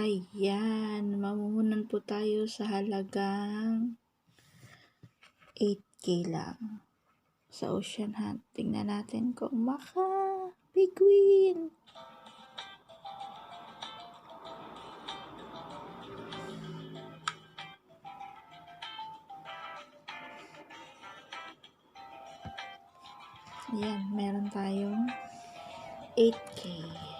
Ayan, mamumunan po tayo sa halagang 8K lang. Sa Ocean Hunt. Tingnan natin kung maka big win. Ayan, meron tayong 8K.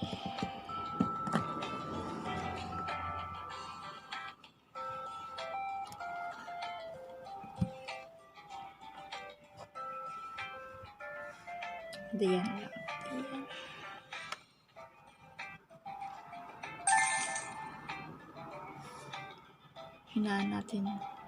Diyan lang. Diyan. Hinaan natin. La!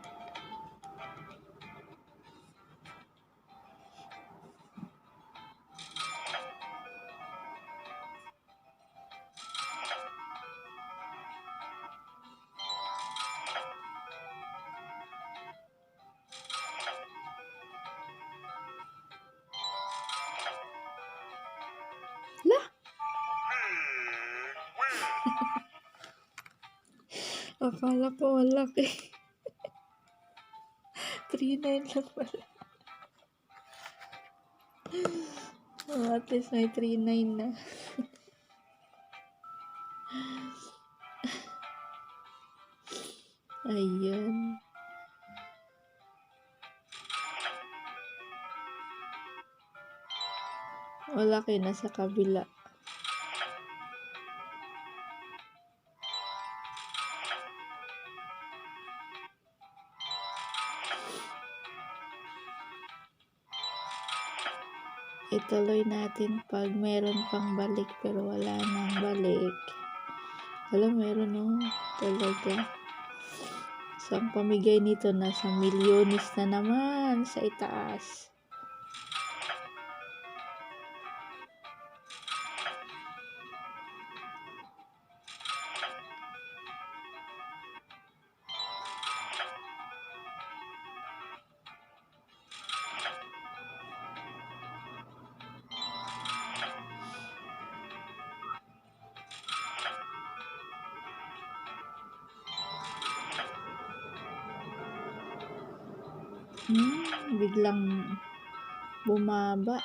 Akala ko malaki. 3.9 lang pala. Oh, at least may 3.9 na. Ayun. Malaki na sa kabila. Ituloy natin pag meron pang balik pero wala nang balik. Wala, meron no. Talaga. So, ang pamigay nito nasa milyonis na naman sa itaas. Hmm, biglang bumaba.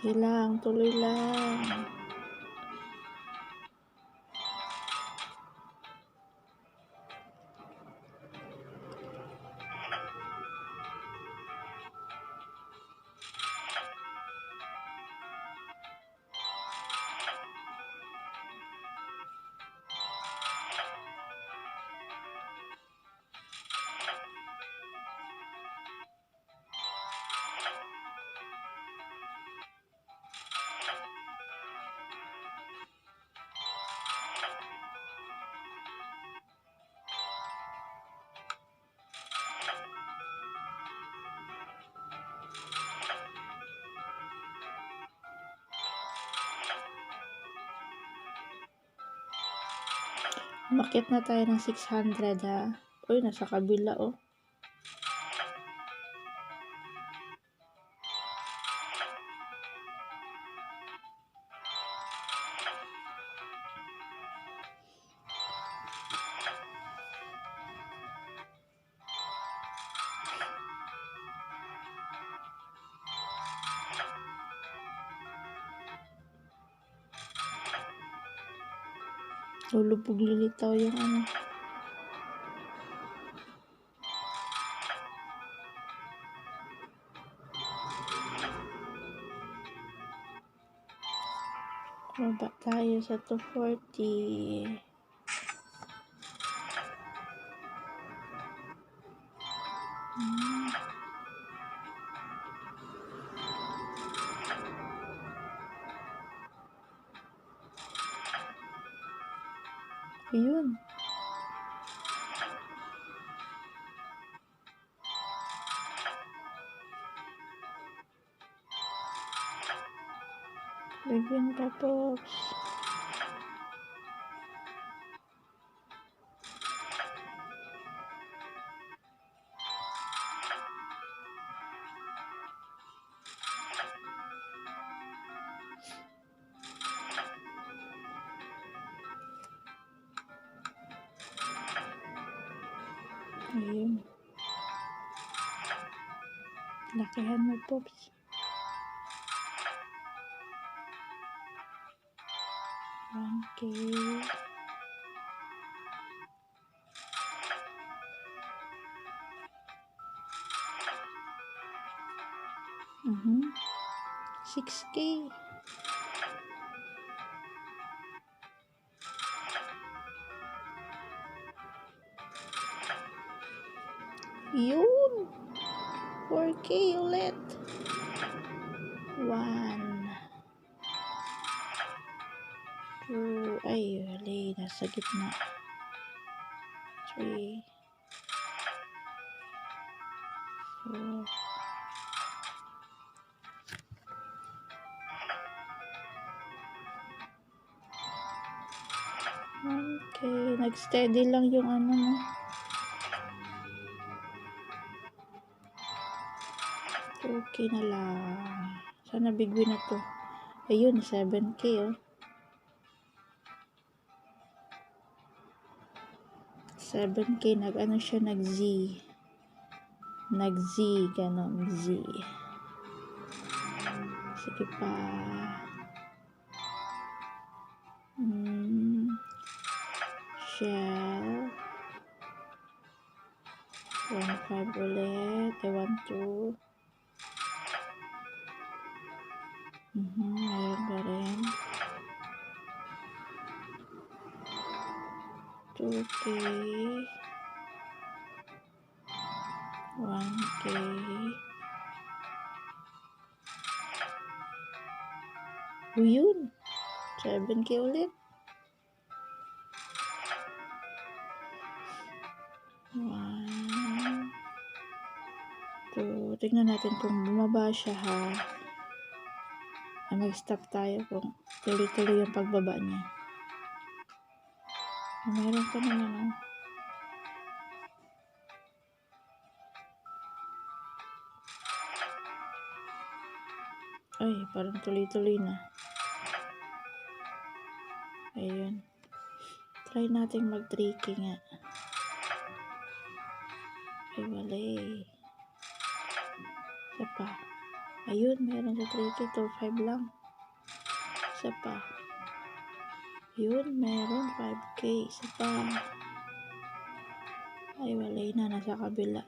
Sige tuloy lang. Umakyat na tayo ng 600 ha. Uy, nasa kabila oh. Lulubog lilitaw yung ano. Baba tayo sa 240. Ayun. Bigyan ka, Pops. Lakihan mo, Pops. One K. Mhm. 6K. Yun. 4K ulit. 1 2 ay wali nasa gitna 3 4 Okay, nag-steady lang yung ano mo. Okay na lang. Sana big win na to. Ayun, 7K oh. 7K, nag-ano siya, nag-Z. Nag-Z, ganon, Z. Sige pa. Mm, shell. 1, 5 ulit. 1, 2. Mm-hmm, air garam putih wangke. Buyun saben kiulit One, two, tingnan natin kung bumaba siya ha. Ah, mag-stop tayo kung tuloy-tuloy yung pagbaba niya. Meron pa naman oh. Ay, parang tuloy-tuloy na. Ayun. Try natin mag 3K nga. Ay, wala Ayun, meron sa 3K. 2.5 lang. Isa pa. Yun, meron 5K. Isa pa. Ay, wala na. Nasa kabila.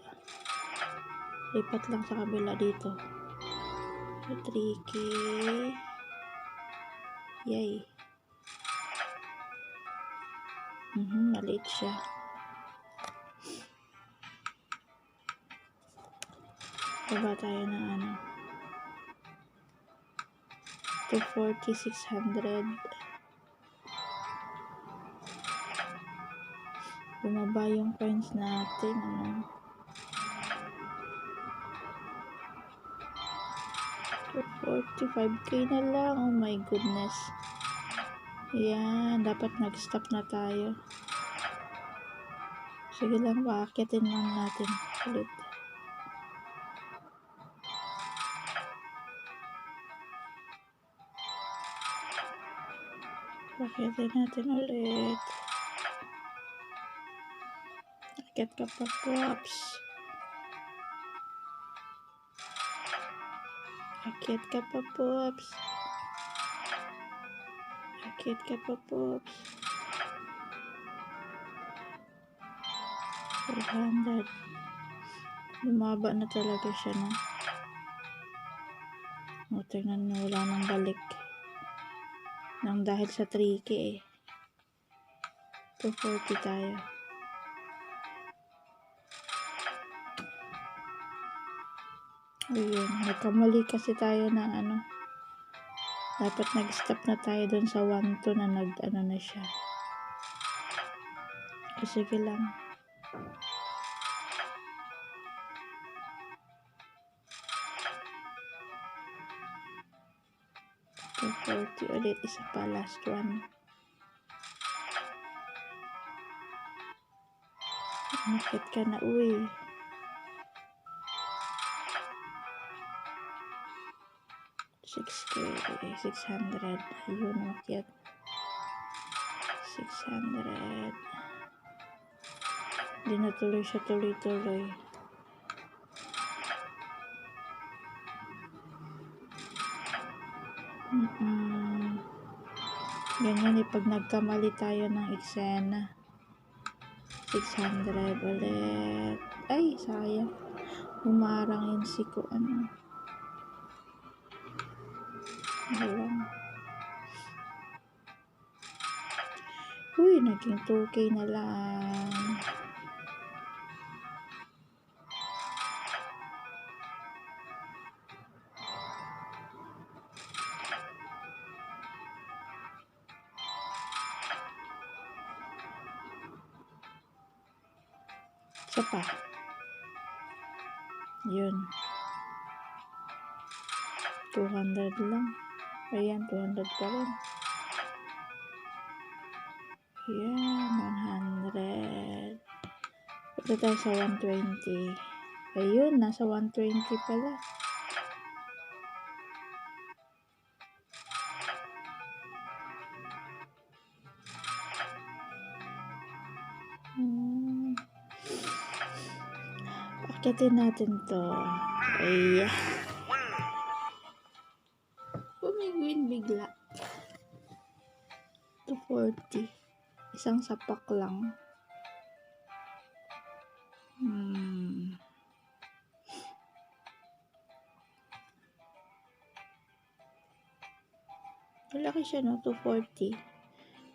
Lipat lang sa kabila dito. So, 3K. Yay. Mhm, maliit siya. Baba tayo ng ano. 240, 600. Bumaba yung coins natin. Ano. 245k na lang. Oh my goodness. Yan. Dapat nag-stop na tayo. Sige lang, paakyatin lang natin ulit. Paakyatin natin ulit. Akyat ka pa, Pops. Akyat ka pa, Pops. Akyat ka pa, Pops. 400. Bumaba na talaga siya, no? O, tingnan mo, wala nang balik. Nang dahil sa 3K, eh. 240 tayo. Ayun, nagkamali kasi tayo ng ano. Dapat nag-stop na tayo dun sa 1 to na nag ano na siya. O, sige lang. Two forty ulit. Isa pa. Last one. Umakit ka na. Uy. Six K. Six hundred. Ayun. Umakit. Six hundred. Hindi na tuloy siya tuloy-tuloy. Mm-mm. Ganyan eh, pag nagkamali tayo ng eksena. 600 ulit. Ay, sayang. Humarang yun si ko, ano. Alam. Uy, naging 2K na lang. Isa pa. Yun. 200 lang. Ayan, 200 pa rin. Yan, 100. Punta tayo sa 120. Ayun, nasa 120 pala. Akitin natin to. Ay. Pumiguin bigla. 240. Isang sapak lang. Hmm. Malaki siya no, 240.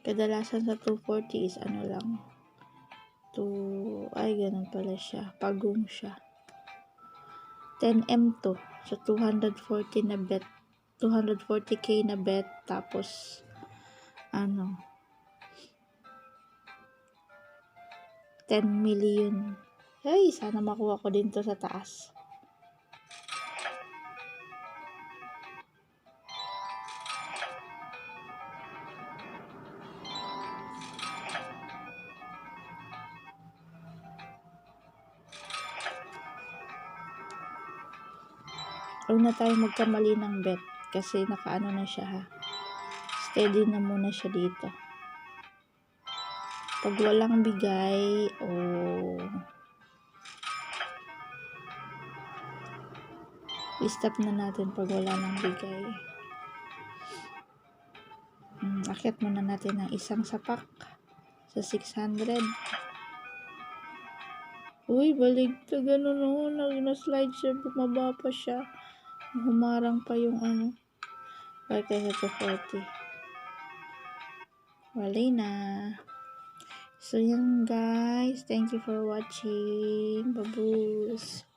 Kadalasan sa 240 is ano lang. 2, ay ganun pala siya. Pagong siya. 10M to. So 240 na bet. 240k na bet. Tapos, ano, 10 million. Ay, sana makuha ko din to sa taas. Huwag na tayo magkamali ng bet kasi nakaano na siya ha. Steady na muna siya dito. Pag walang bigay, oh, i-stop na natin pag wala nang bigay. Hmm, akyat muna natin ng isang sapak sa 600. Uy, balik to ganun no. Nag na-slide siya, bumaba pa siya. Humarang pa yung ano. Balik tayo sa 240. Wala na. So, yan guys. Thank you for watching. Babush.